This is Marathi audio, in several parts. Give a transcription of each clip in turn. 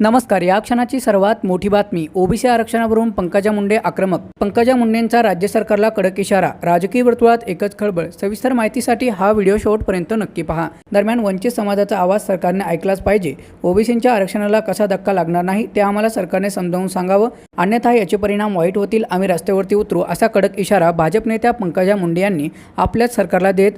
नमस्कार या क्षणाची सर्वात मोठी बातमी ओबीसी आरक्षणावरून पंकजा मुंडे आक्रमक. पंकजा मुंडेंचा राज्य सरकारला कडक इशारा राजकीय वर्तुळात एकच खळबळ. सविस्तर माहितीसाठी हा व्हिडिओ शेवटपर्यंत नक्की पहा. दरम्यान वंचित समाजाचा आवाज सरकारने ऐकलाच पाहिजे. ओबीसींच्या आरक्षणाला कसा धक्का लागणार नाही ते आम्हाला सरकारने समजावून सांगावं. अन्यथा याचे परिणाम वाईट होतील आम्ही रस्त्यावरती उतरू असा कडक इशारा भाजप नेत्या पंकजा मुंडे यांनी आपल्याच सरकारला देत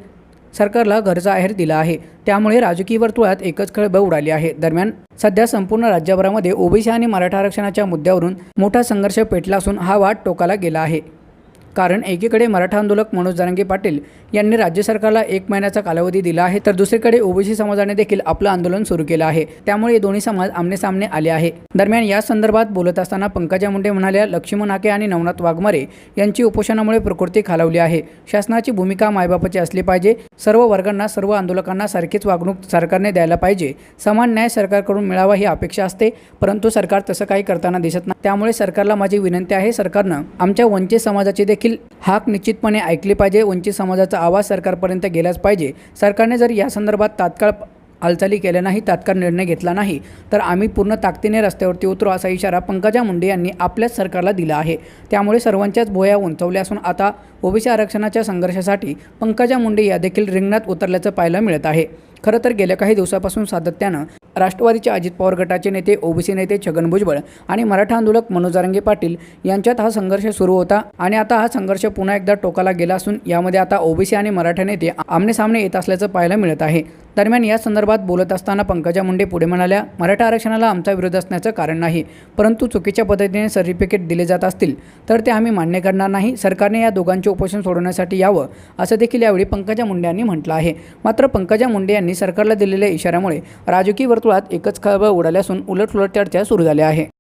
सरकारला घरचा आहेर दिला आहे. त्यामुळे राजकीय वर्तुळात एकच खळबळ उडाली आहे. दरम्यान सध्या संपूर्ण राज्यभरामध्ये ओबीसी आणि मराठा आरक्षणाच्या मुद्द्यावरून मोठा संघर्ष पेटला असून हा वाद टोकाला गेला आहे. कारण एकीकडे मराठा आंदोलक मनोज जरांगे पाटील यांनी राज्य सरकारला एक महिन्याचा कालावधी दिला आहे तर दुसरीकडे ओबीसी समाजाने देखील आपलं आंदोलन सुरू केलं आहे. त्यामुळे हे दोन्ही समाज आमने सामने आले आहे. दरम्यान या संदर्भात बोलत असताना पंकजा मुंडे म्हणाल्या लक्ष्मण हाके आणि नवनाथ वाघमारे यांची उपोषणामुळे प्रकृती खालावली आहे. शासनाची भूमिका मायबापाची असली पाहिजे. सर्व वर्गांना सर्व आंदोलकांना सारखीच वागणूक सरकारने द्यायला पाहिजे. समान न्याय सरकारकडून मिळावा ही अपेक्षा असते परंतु सरकार तसं काही करताना दिसत नाही. त्यामुळे सरकारला माझी विनंती आहे सरकारनं आमच्या वंचित समाजाची देखील हाक निश्चितपणे ऐकली पाहिजे. वंचित समाजाचा आवाज सरकारपर्यंत गेलाच पाहिजे. सरकारने जर या संदर्भात तात्काळ हालचाली केल्या नाही तात्काळ निर्णय घेतला नाही तर आम्ही पूर्ण ताकदीने रस्त्यावरती उतरू असा इशारा पंकजा मुंडे यांनी आपल्याच सरकारला दिला आहे. त्यामुळे सर्वांच्याच भोया उंचवल्या असून आता ओबीसी आरक्षणाच्या संघर्षासाठी पंकजा मुंडे या देखील रिंगणात उतरल्याचं पाहायला मिळत आहे. खरं तर गेल्या काही दिवसापासून सातत्यानं राष्ट्रवादीचे अजित पवार गटाचे नेते ओबीसी नेते छगन भुजबळ आणि मराठा आंदोलक मनोजारंगे पाटील यांच्यात हा संघर्ष सुरू होता आणि आता हा संघर्ष पुन्हा एकदा टोकाला गेला असून यामध्ये आता ओबीसी आणि मराठा नेते आमने सामने येत असल्याचं पाहायला मिळत आहे. दरम्यान या संदर्भात बोलत असताना पंकजा मुंडे पुढे म्हणाल्या मराठा आरक्षणाला आमचा विरोध असण्याचं कारण नाही परंतु चुकीच्या पद्धतीने सर्टिफिकेट दिले जात असतील तर ते आम्ही मान्य करणार नाही. सरकारने या दोघांचे उपोषण सोडवण्यासाठी यावं असं देखील यावेळी पंकजा मुंडे यांनी म्हटलं आहे. मात्र पंकजा मुंडे यांनी सरकारला दिलेल्या इशाऱ्यामुळे राजकीय वर्तुळात एकच खळबळ उडाली असून उलटसुलट चर्चा सुरू झाल्या आहे.